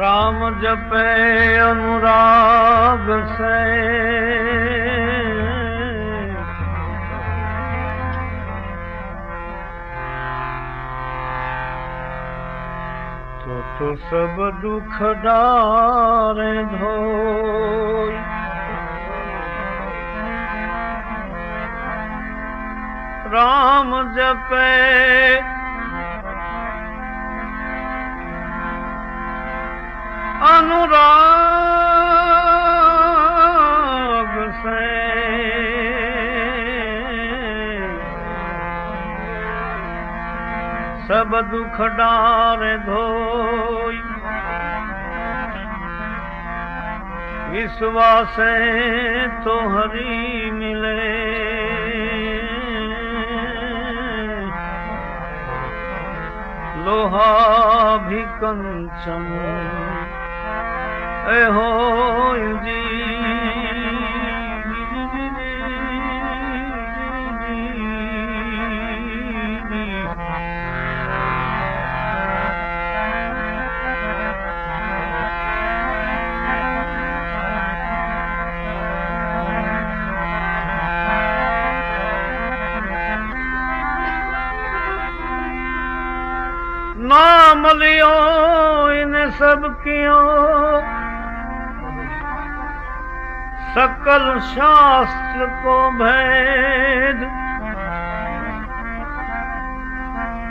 राम जपे अनुराग से। तो सब दुख डारे धो राम जपे અનુરાગ સે. સબ દુઃખ ડારે ધોય વિશ્વાસે તો હરી મિલે. લોહા ભી કંચન नाम लियो इन सब कियो सकल शास्त्र को भेद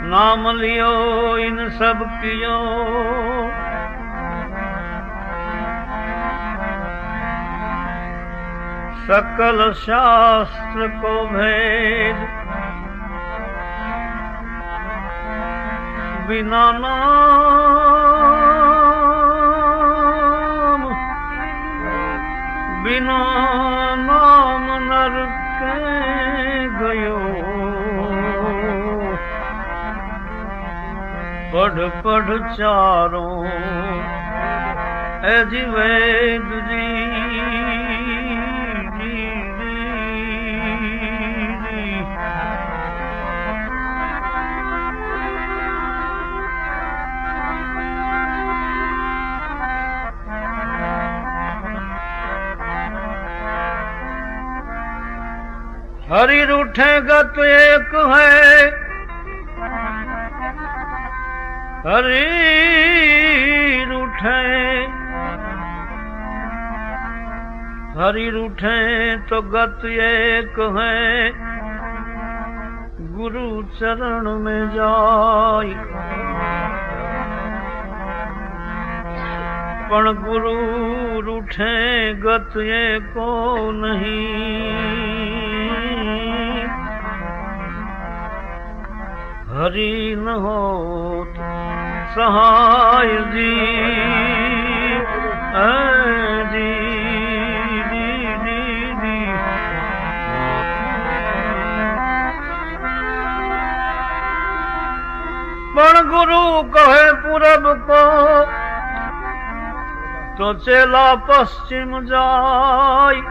नाम लियो इन सब कियो सकल शास्त्र को भेद बिना नाम કોઈના નામ નરકે ગયો. પડ પડ ચારો એ જીવે દુજી हरि रूठेगा तो एक है हरि रूठे हरि रूठे तो गत एक है गुरु चरण में जाय પણ ગુરુ રૂઠે ગત એ કો નહીં. હરી ન હોત સહાય જી, અ જી જી જી જી પણ ગુરુ કહે પૂરબ કો તો ચેલા પશ્ચિમ જાય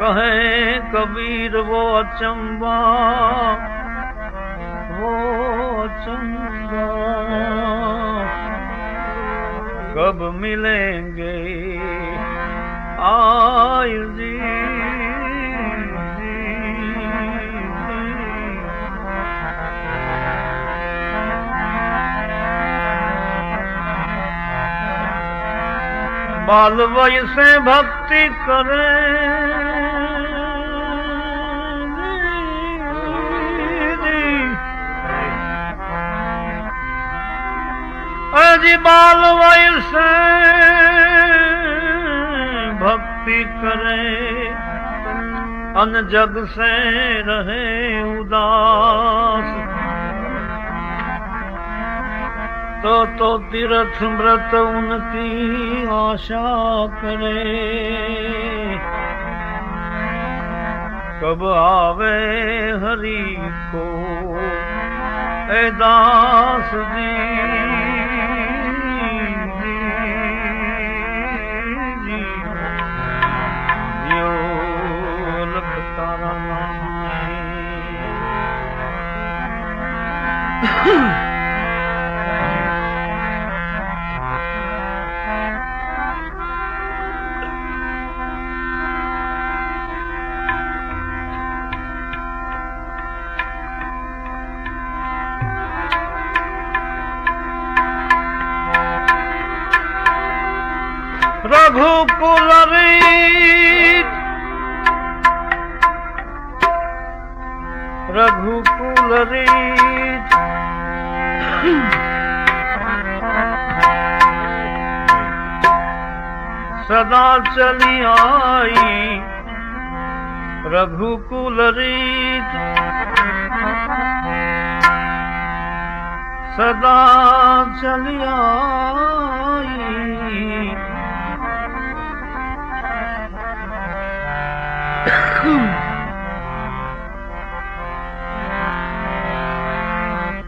કહે કબીર વો ચંબા વો ચંબા કબ મિલેંગે આયુજી बाल वय से भक्ति करे अजी बाल वय से भक्ति करे अन जग से रहे उदास તો તો તીર્થ વ્રત ઉનતી આશા કરે. કબ આવે હરી કો? એ દાસજી રઘુકુલ રીત રઘુકુલ રીત સદા ચલી આઈ રઘુકુલ રીત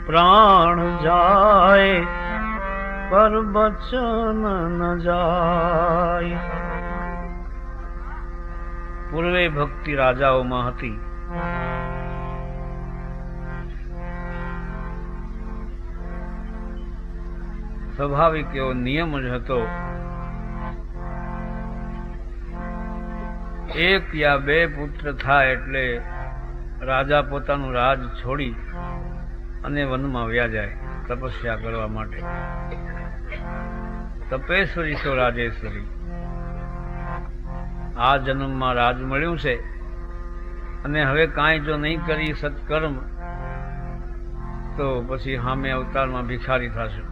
પ્રાણ જાય પર બચન ન જાય પૂર્વે ભક્તિ રાજાઓમાં હતી સ્વાભાવિક એવો નિયમ જ હતો એક યા બે પુત્ર થાય એટલે રાજા પોતાનું રાજ છોડી અને વનમાં વ્યા જાય તપસ્યા કરવા માટે. તપેશ્વરી સો રાજેશ્વરી. આ જન્મમાં રાજ મળ્યું છે અને હવે કાંઈ જો નહીં કરી સત્કર્મ, તો પછી સામે અવતારમાં ભિખારી થશે.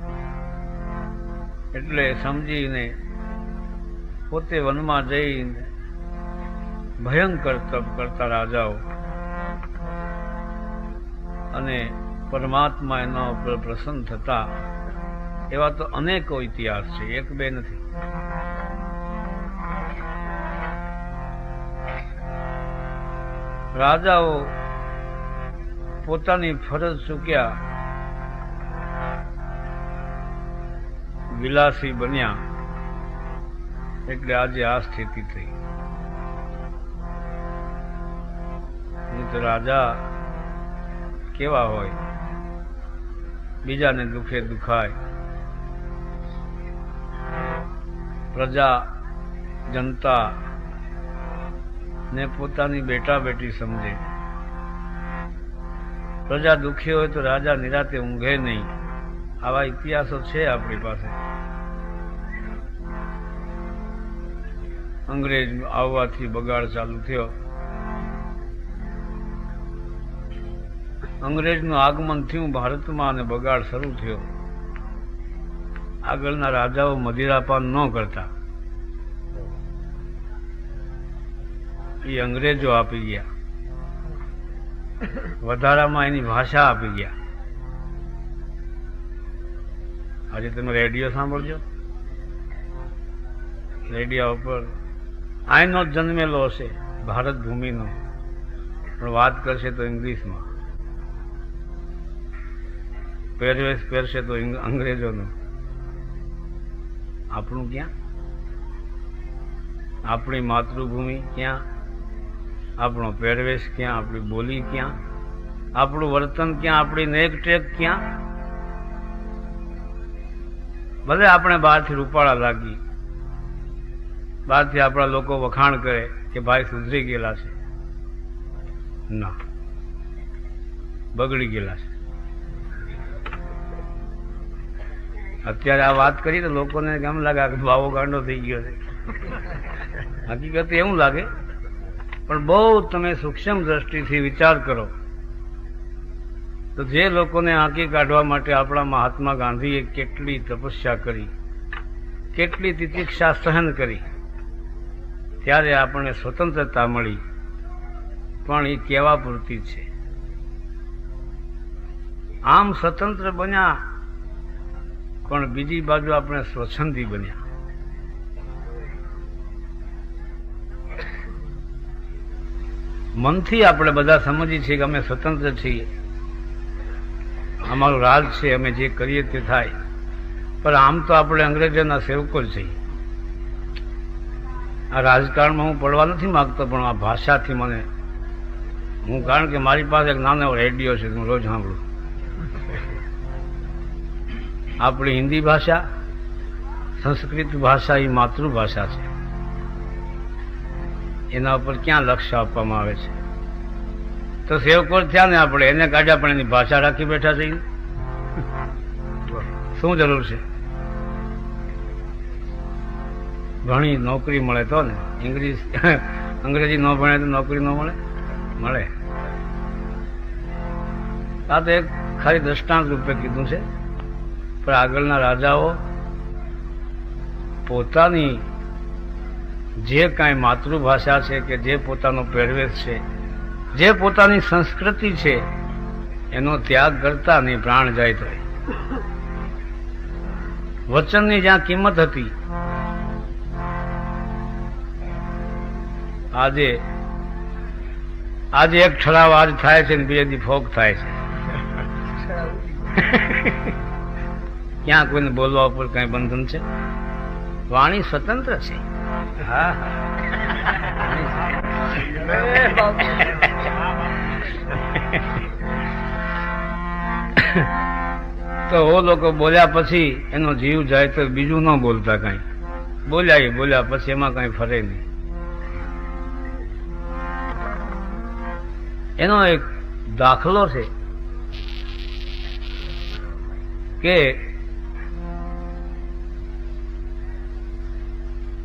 એટલે સમજીને પોતે વનમાં જઈને ભયંકર તપ કરતા રાજાઓ અને પરમાત્મા એના ઉપર પ્રસન્ન થતા. એવા તો અનેકો ઇતિહાસ છે, એક બે નથી. રાજાઓ પોતાની ફરજ ચૂક્યા. વિલાસી બન્યા. એટલે આજે આ સ્થિતિ થઈ. તો રાજા કેવા હોય? બીજાને દુખે દુખાય. પ્રજા, જનતા ને પોતાની બેટા બેટી સમજે. પ્રજા દુખી હોય તો રાજા નિરાતે ઊંઘે નહીં. આવા ઇતિહાસો છે આપણી પાસે. અંગ્રેજ આવવાથી બગાડ ચાલુ થયો. અંગ્રેજનું આગમન થયું, ભારતમાં અને બગાડ શરૂ થયો. આગળના રાજાઓ મદિરાપાન ન કરતા. એ અંગ્રેજો આપી ગયા. વધારામાં એની ભાષા આપી ગયા. આજે તમે રેડિયો સાંભળજો. રેડિયો ઉપર આઈનો જન્મેલો હશે ભારત ભૂમિનો. પણ વાત કરશે તો ઇંગ્લિશમાં. પહેરવેશ પહેરશે તો અંગ્રેજોનો. આપણું ક્યાં? આપણી માતૃભૂમિ ક્યાં? આપણો પહેરવેશ ક્યાં? આપણી બોલી ક્યાં? આપણું વર્તન ક્યાં? આપણી નેક ટેક ક્યાં? ભલે આપણે બહારથી રૂપાળા લાગી, બહારથી આપણા લોકો વખાણ કરે કે ભાઈ સુધરી ગયેલા છે. ના, બગડી ગયેલા છે. અત્યારે આ વાત કરી તો લોકોને કેમ લાગે કે ભાવો ગાંડો થઈ ગયો છે? હકીકત એવું લાગે. પણ બહુ તમે સૂક્ષ્મ દ્રષ્ટિથી વિચાર કરો. તો જે લોકોને આંકી કાઢવા માટે આપણા મહાત્મા ગાંધીએ કેટલી તપસ્યા કરી, કેટલી તિતિક્ષા સહન કરી, ત્યારે આપણને સ્વતંત્રતા મળી. પણ એ કેવા પૂરતી છે? આમ સ્વતંત્ર બન્યા પણ બીજી બાજુ આપણે સ્વચ્છંદી બન્યા. મનથી આપણે બધા સમજીએ છીએ કે અમે સ્વતંત્ર છીએ. અમારું રાજ છે, અમે જે કરીએ તે થાય. પણ આમ તો આપણે અંગ્રેજોના સેવકો જ છીએ. આ રાજકારણમાં હું પડવા નથી માગતો, પણ આ ભાષાથી મને હું, કારણ કે મારી પાસે એક નાનો રેડિયો છે, હું રોજ સાંભળું આપણી હિન્દી ભાષા, સંસ્કૃત ભાષા એ માતૃભાષા છે. એના ઉપર ક્યાં લક્ષ્ય આપવામાં આવે છે? તો સેવકો થયા ને આપણે, એને કાઢ્યા પણ એની ભાષા રાખી બેઠા છે. શું જરૂર છે? ઘણી નોકરી મળે તો ને, ઇંગ્લિશ, અંગ્રેજી ન ભણે તો નોકરી ન મળે? મળે. આ તો એક ખાલી દ્રષ્ટાંત રૂપે કીધું છે. પણ આગળના રાજાઓ પોતાની જે કાંઈ માતૃભાષા છે કે જે પોતાનો પહેરવેશ છે, જે પોતાની સંસ્કૃતિ છે, એનો ત્યાગ કરતા નહીં પ્રાણ જાય તો વચનની જ્યાં કિંમત હતી, આજે આજે એક ઠરાવ આજ થાય છે ને બીજે દી ફોક થાય છે. ક્યાં કોઈને બોલવા ઉપર કઈ બંધન છે? વાણી સ્વતંત્ર છે. હા તો ઓ લોકો બોલ્યા પછી એનો જીવ જાય તો બીજું ન બોલતા કઈ. બોલ્યા બોલ્યા પછી એમાં કઈ ફરે નહીં. એનો એક દાખલો છે કે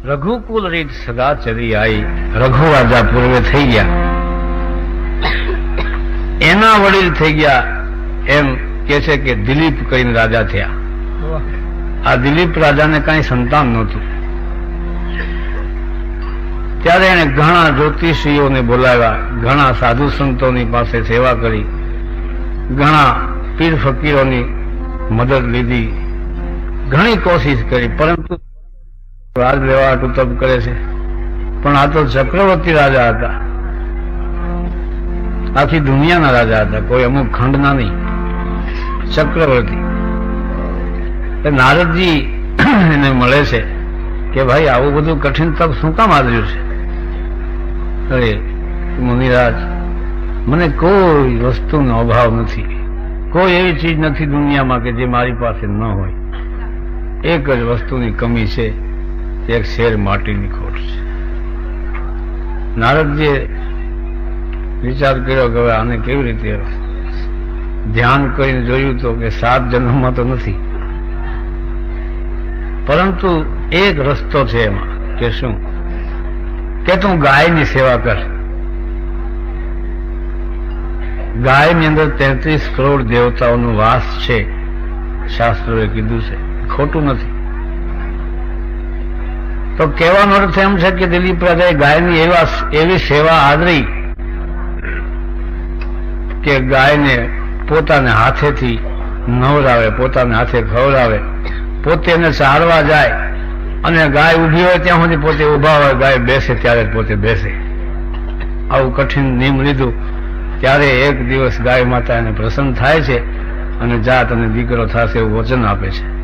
રઘુકુલ રીત સદા ચરી આવી રઘુ રાજા પૂર્વે થઈ ગયા. એના વડીલ થઈ ગયા એમ કે છે કે દિલીપ કરીને રાજા થયા. આ દિલીપ રાજાને કઈ સંતાન નહોતું. ત્યારે એને ઘણા જ્યોતિષીઓને બોલાવ્યા, ઘણા સાધુ સંતોની પાસે સેવા કરી, ઘણા પીર ફકીરોની મદદ લીધી. ઘણી કોશિશ કરી, પરંતુ રાજ લેવા તપ કરે છે. પણ આ તો ચક્રવર્તી રાજા હતા. આખી દુનિયાના રાજા હતા, કોઈ અમુક ખંડના નહીં. ચક્રવર્તી. નારદજી એને મળે છે કે ભાઈ, આવું બધું કઠિન તપ શું કામ આદર્યું છે? અરે, મુનિરાજ, મને કોઈ વસ્તુનો અભાવ નથી. કોઈ એવી ચીજ નથી દુનિયામાં કે જે મારી પાસે ન હોય. એક જ વસ્તુની કમી છે એક શેર માટીની ખોટ છે. નારદજીએ વિચાર કર્યો કે હવે આને કેવી રીતે ધ્યાન કરીને જોયું તો કે સાત જન્મમાં તો નથી. પરંતુ એક રસ્તો છે એમાં કે શું? કે તું ગાયની સેવા કર. ગાયની અંદર તેત્રીસ કરોડ દેવતાઓનો વાસ છે, શાસ્ત્રોએ કીધું છે. ખોટું નથી. તો કહેવાનો અર્થ એમ છે કે દિલીપ રાજાએ ગાયની એવા એવી સેવા આદરી કે ગાયને પોતાને હાથેથી નવરાવે, પોતાને હાથે ખવડાવે. પોતે એને ચારવા જાય અને ગાય ઊભી હોય ત્યાં સુધી પોતે ઊભા હોય, ગાય બેસે ત્યારે પોતે બેસે. આવું કઠિન નિયમ લીધું. ત્યારે એક દિવસ ગાય માતા એને પ્રસન્ન થાય છે અને જાત અને દીકરો થશે એવું વચન આપે છે.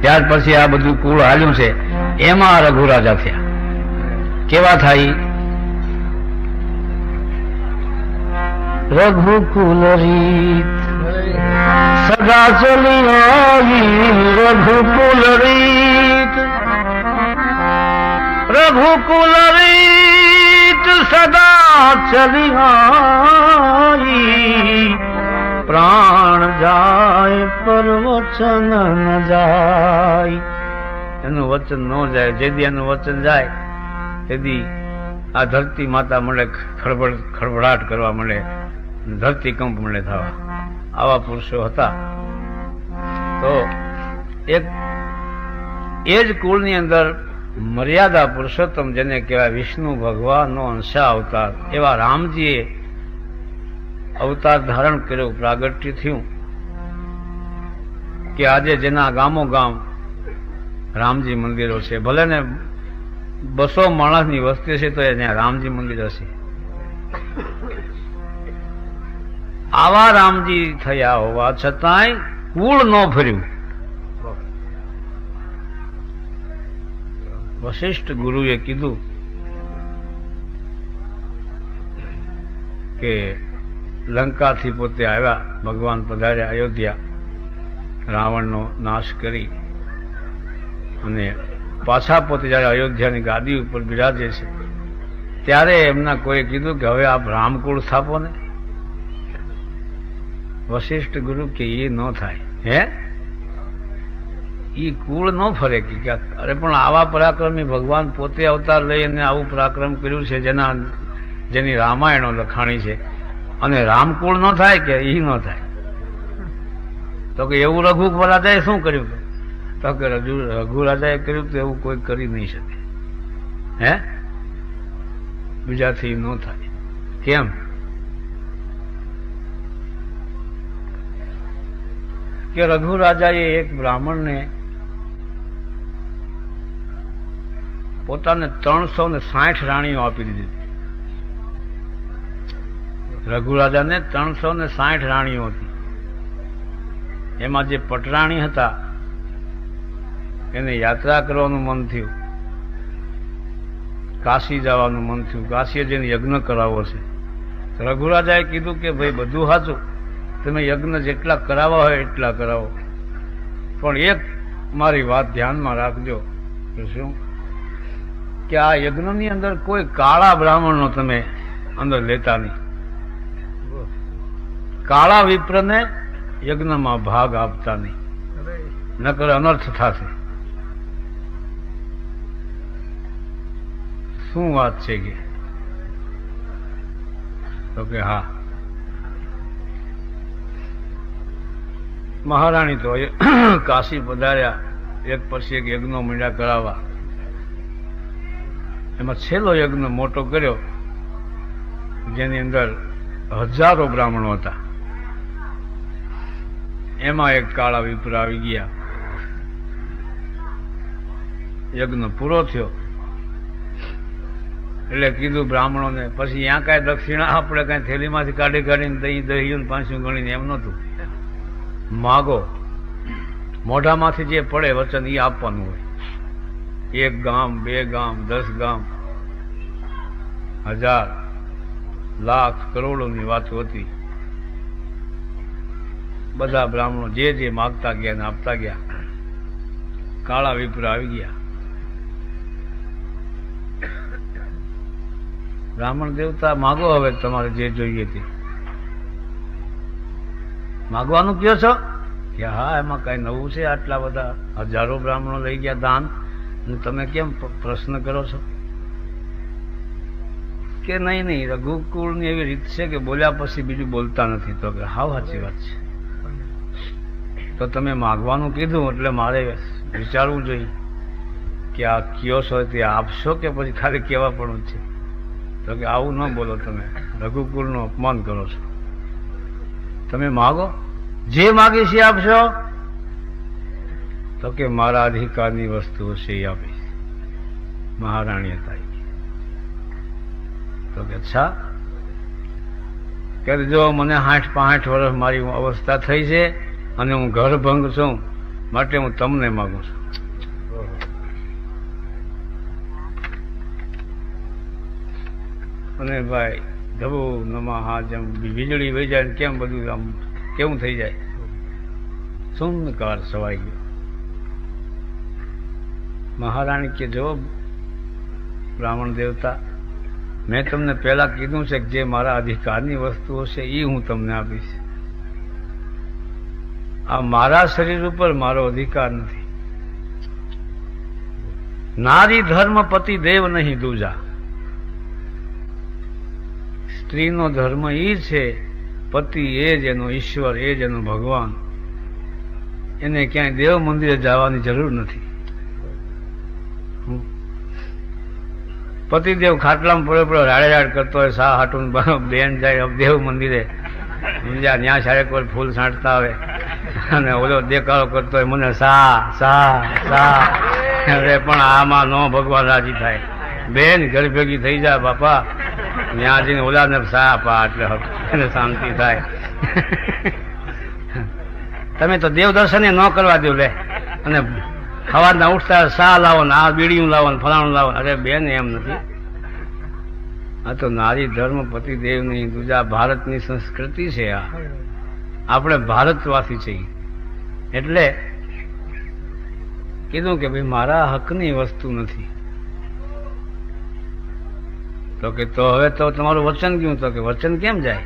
ત્યાર પછી આ બધું કુળ હાલ્યું છે. એમાં રઘુ રાજા થયા. કેવા થાય? રઘુકુલ રીત. સદા ચલી રઘુકુલ રીત. રઘુકુલ રીત સદા ચલી પ્રાણ જાય પર વચન ન જાય. એનું વચન ન જાય જેદી એનું વચન જાય તેદી આ ધરતી માતા મળે ખળબળ ખળબળાટ કરવા મળે ધરતી કંપ મળે થવા. આવા પુરુષો હતા. તો એક, એ જ કુળની અંદર મર્યાદા પુરુષોત્તમ જેને કહેવાય વિષ્ણુ ભગવાનનો અંશા અવતાર એવા રામજીએ અવતાર ધારણ કર્યો, પ્રાગટ્ય થયું. કે આજે જેના ગામો ગામ રામજી મંદિરો છે. ભલે ને બસો માણસની વસ્તી છે તો ત્યાં રામજી મંદિર હશે. આવા રામજી થયા હોવા છતાંય કુળ ન ફર્યું. વશિષ્ઠ ગુરુએ કીધું કે લંકાથી પોતે આવ્યા, ભગવાન પધાર્યા, અયોધ્યા. રાવણનો નાશ કરી અને પાછા પોતે જ્યારે અયોધ્યાની ગાદી ઉપર બિરાજે છે, ત્યારે એમના કોઈ કીધું કે હવે આપ રામકુળ સ્થાપો ને. વશિષ્ઠ ગુરુ કે એ ન થાય. હે? એ કુળ ન ફરે કે અરે પણ આવા પરાક્રમી ભગવાન પોતે અવતાર લઈને આવું પરાક્રમ કર્યું છે જેના જેની રામાયણો લખાણી છે. અને રામકુળ ન થાય કે ઈ ન થાય? તો કે એવું રઘુ રાજાએ શું કર્યું તો કે રઘુ રઘુ રાજાએ કર્યું તો એવું કોઈ કરી નહીં શકે. હે? બીજાથી ન થાય. કેમ? કે રઘુ રાજાએ એક બ્રાહ્મણને પોતાને ત્રણસો ને સાઠ રાણીઓ આપી દીધી. રઘુ રાજાને ત્રણસો ને સાઠ રાણીઓ હતી. એમાં જે પટરાણી હતા, એને યાત્રા કરવાનું મન થયું. કાશી જવાનું મન થયું. કાશીએ જઈને યજ્ઞ કરાવવો છે. રઘુરાજાએ કીધું કે, ભાઈ, બધું સાચું. તમે યજ્ઞ જેટલા કરાવવા હોય એટલા કરાવો. પણ એક મારી વાત ધ્યાનમાં રાખજો. શું? કે આ યજ્ઞની અંદર કોઈ કાળા બ્રાહ્મણનો તમે અંદર લેતા નહીં. કાળા વિપ્રને યજ્ઞમાં ભાગ આપતા નહીં. નકર અનર્થ થશે. શું વાત છે કે? તો કે હા. મહારાણી તો કાશી પધાર્યા એક પછી એક યજ્ઞો મીંડા કરાવવા. એમાં છેલ્લો યજ્ઞ મોટો કર્યો જેની અંદર હજારો બ્રાહ્મણો હતા. એમાં એક કાળા વિપ્ર આવી ગયા. યજ્ઞ પૂરો થયો. એટલે કીધું બ્રાહ્મણોને, પછી ત્યાં કાંઈ દક્ષિણા આપણે કાંઈ થેલીમાંથી કાઢી કાઢીને દહીં દહીં પાંચું ગણીને એમ નહોતું. માગો. મોઢામાંથી જે પડે વચન એ આપવાનું હોય. એક ગામ, બે ગામ, દસ ગામ. હજાર, લાખ કરોડોની વાતો હતી. બધા બ્રાહ્મણો જે જે માગતા ગયા ને આપતા ગયા, કાળા વિપુર આવી ગયા. બ્રાહ્મણ દેવતા માગો હવે તમારે જે જોઈએ તે. માગવાનું કયો છો? કે હા, એમાં કઈ નવું છે, આટલા બધા હજારો બ્રાહ્મણો લઈ ગયા દાન. તમે કેમ પ્રશ્ન કરો છો? કે નહીં નહીં, રઘુકુળની એવી રીત છે કે બોલ્યા પછી બીજું બોલતા નથી. તો કે હાવ સાચી વાત છે. તો તમે માગવાનું કીધું, એટલે મારે વિચારવું જોઈએ કે આ કયો છો તે આપશો કે પછી ખાલી કહેવા પણ છે? તો કે આવું ન બોલો તમે. રઘુકુલનું અપમાન કરો છો. તમે માગો? જે માગે છે આપશો? તો કે મારા અધિકારની વસ્તુઓ છે એ આપીશ મહારાણી હતા તો કે અચ્છા. કે જો મને આઠ પાંઠ વર્ષ મારી અવસ્થા થઈ છે અને હું ઘર ભંગ છું, માટે હું તમને માગું છું. અને ભાઈ ધબો નમા હા જેમ વીજળી વહી જાય કેમ બધું આમ કેવું થઈ જાય? શૂન્યકાર સવાઈ ગયો. મહારાણી કે જો બ્રાહ્મણ દેવતા, મેં તમને પહેલાં કીધું છે કે જે મારા અધિકારની વસ્તુઓ છે એ હું તમને આપીશ. આ મારા શરીર ઉપર મારો અધિકાર નથી. નારી ધર્મ પતિ દેવ નહીં દૂજા. સ્ત્રીનો ધર્મ એ છે, પતિ એ જ, એનો ઈશ્વર એ જ, એનો ભગવાન. એને ક્યાંય દેવ મંદિરે જવાની જરૂર નથી. પતિદેવ ખાટલામાં પડ્યો પડ્યો રાડે રાડ કરતો હોય સા હાટું બેન જાય, દેવ મંદિરે. ત્યાં સાડે કોઈ ફૂલ છાંટતા આવે. અને ઓલો દેખાડો કરતો હોય, મને સા સા સા. અરે, પણ આમાં નો ભગવાન રાજી થાય. બેન ઘર ભેગી થઈ જાય બાપા. ત્યાં જઈને ઓલાને સા આપા, એટલે એને શાંતિ થાય. તમે તો દેવ દર્શને ન કરવા દો લે. અને સવારના ઉઠતા સા લાવો ને, આ બીડીયું લાવો ને, ફલાણું લાવો અરે, બેન, એમ નથી. આ તો નારી ધર્મ પતિ દેવની દુજા ભારતની સંસ્કૃતિ છે આ. આપણે ભારતવાસી છીએ. એટલે કીધું કે ભાઈ મારા હકની વસ્તુ નથી. તો કે તો હવે તો તમારું વચન કયું? તો કે વચન કેમ જાય?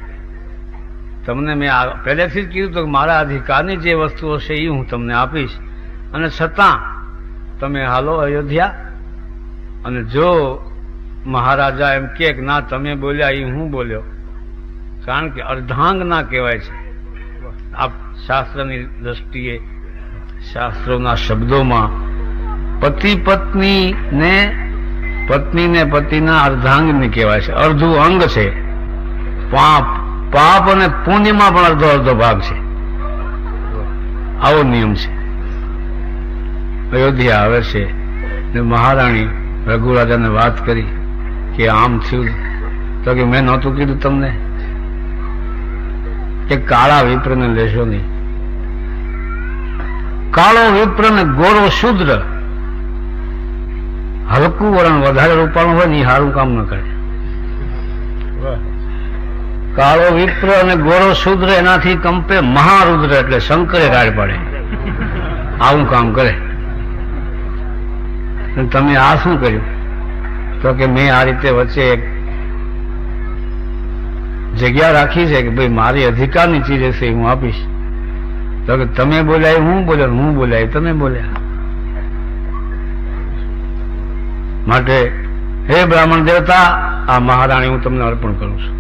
તમને મેં પહેલેથી જ કીધું તો મારા અધિકારની જે વસ્તુઓ છે એ હું તમને આપીશ. અને છતાં તમે હાલો અયોધ્યા. અને જો મહારાજા એમ કે ના, તમે બોલ્યા એ હું બોલ્યો. કારણ કે અર્ધાંગ ના કહેવાય છે. આ શાસ્ત્રની દ્રષ્ટિએ, શાસ્ત્રોના શબ્દોમાં પતિ પત્ની ને પત્ની ને પતિના અર્ધાંગને કહેવાય છે. અર્ધું અંગ છે. પાપ પાપ અને પુણ્યમાં પણ અર્ધો અર્ધો ભાગ છે. આવો નિયમ છે. અયોધ્યા આવે છે ને મહારાણી રઘુરાજાને વાત કરી કે આમ થયું તો કે મેં નહોતું કીધું તમને? કે કાળા વિપ્રને લેશો નહીં. કાળો વિપ્ર ને ગોરો શુદ્ર. હલકું વરણ વધારે રૂપાણું હોય ને સારું કામ ન કરે. કાળો વિપ્ર અને ગોરો શુદ્ર એનાથી કંપે મહારુદ્ર એટલે શંકરે ગાળ પાડે. આવું કામ કરે. તમે આ શું કર્યું? તો કે મેં આ રીતે વચ્ચે એક જગ્યા રાખી છે કે ભાઈ મારી અધિકારની ચીજ હશે હું આપીશ. તો કે તમે બોલ્યા હું બોલે હું બોલ્યા તમે બોલ્યા. માટે હે બ્રાહ્મણ દેવતા, આ મહારાણી હું તમને અર્પણ કરું છું.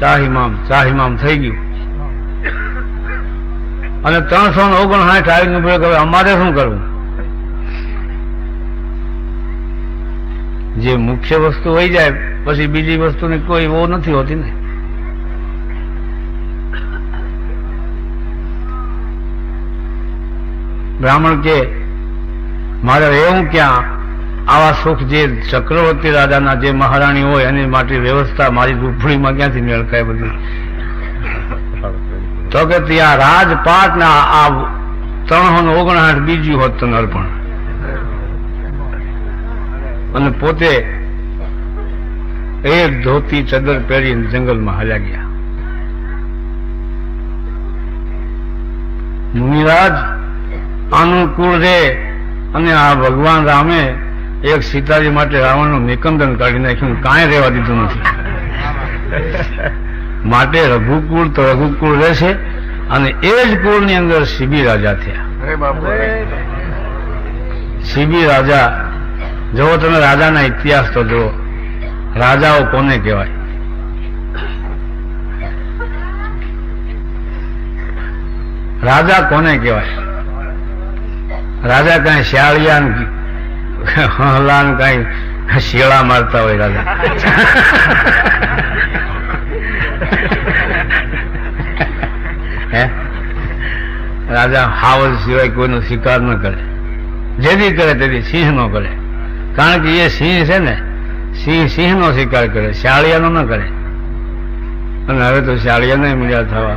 ચાહિમામ ચાહિમામ થઈ ગયું. અને ત્રણસો ઓગણસાઠ આવીને હવે અમારે શું કરવું? જે મુખ્ય વસ્તુ હોય જાય, પછી બીજી વસ્તુની કોઈ એવો નથી હોતી ને. બ્રાહ્મણ કે, મારે એવું ક્યાં? આવા સુખ જે ચક્રવર્તી રાજાના જે મહારાણી હોય, એની માટે વ્યવસ્થા મારી ઝૂંપડીમાં ક્યાંથી મેળખાય બધી? તો કે ત્યાં રાજપાટના આ ત્રણસો ને ઓગણસાઠ બીજું હોત તને અર્પણ અને પોતે એક ધોતી ચદર પહેરીને જંગલમાં હાલ્યા ગયા. મુનિરાજ અનુકૂળ રે અને આ ભગવાન રામે એક સીતાજી માટે રાવણનું નિકંદન કાઢી નાખ્યું. કાંઈ રહેવા દીધું નથી. માટે રઘુકુળ તો રઘુકુળ રહેશે અને એ જ કુળની અંદર શિબી રાજા થયા. સીબી રાજા જો તમે રાજાના ઇતિહાસ તો જુઓ. રાજાઓ કોને કહેવાય? રાજા કોને કહેવાય? રાજા કઈ શિયાળિયા ને હલા કઈ શિયાળા મારતા હોય રાજા. રાજા હાવલ સિવાય કોઈનો શિકાર ન કરે. જેથી કરે તેથી સિંહ નો કરે. કારણ કે એ સિંહ છે ને સિંહ સિંહ નો શિકાર કરે શાળિયાનો ન કરે. અને હવે તો શાળિયાને મળ્યા થવા.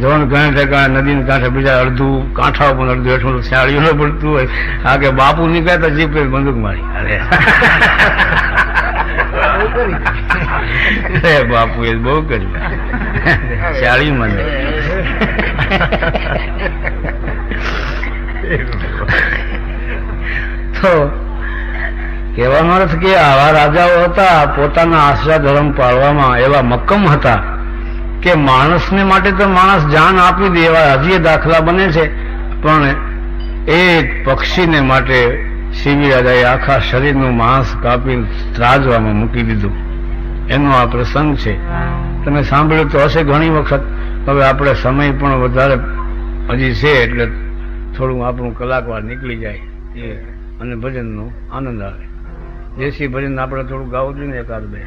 જોન ઘણા ટકા નદી કાંઠે બીજા અડધું કાંઠા પણ અડધું હેઠું શાળીઓ ન પડતું હોય. આ કે બાપુ નીકળ્યા તો જીપે બંદૂક મારી. અરે. અરે બાપુ એ બહુ કર્યું શાળી મને તો કહેવાનો અર્થ કે આવા રાજાઓ હતા, પોતાના આશરા ધર્મ પાળવામાં એવા મક્કમ હતા કે માણસને માટે તો માણસ જાન આપી દે એવા હજી દાખલા બને છે, પણ એક પક્ષીને માટે શિવી રાજાએ આખા શરીરનું માંસ કાપી ત્રાજવામાં મૂકી દીધું. એનો આ પ્રસંગ છે. તમે સાંભળ્યું તો હશે ઘણી વખત. હવે આપણે સમય પણ વધારે હજી છે, એટલે થોડું આપણું કલાકવાર નીકળી જાય. એ અને ભજનનો આનંદ આવે. દેશી ભજન આપણે થોડું ગાવું જોઈએ ને એકાદ બે.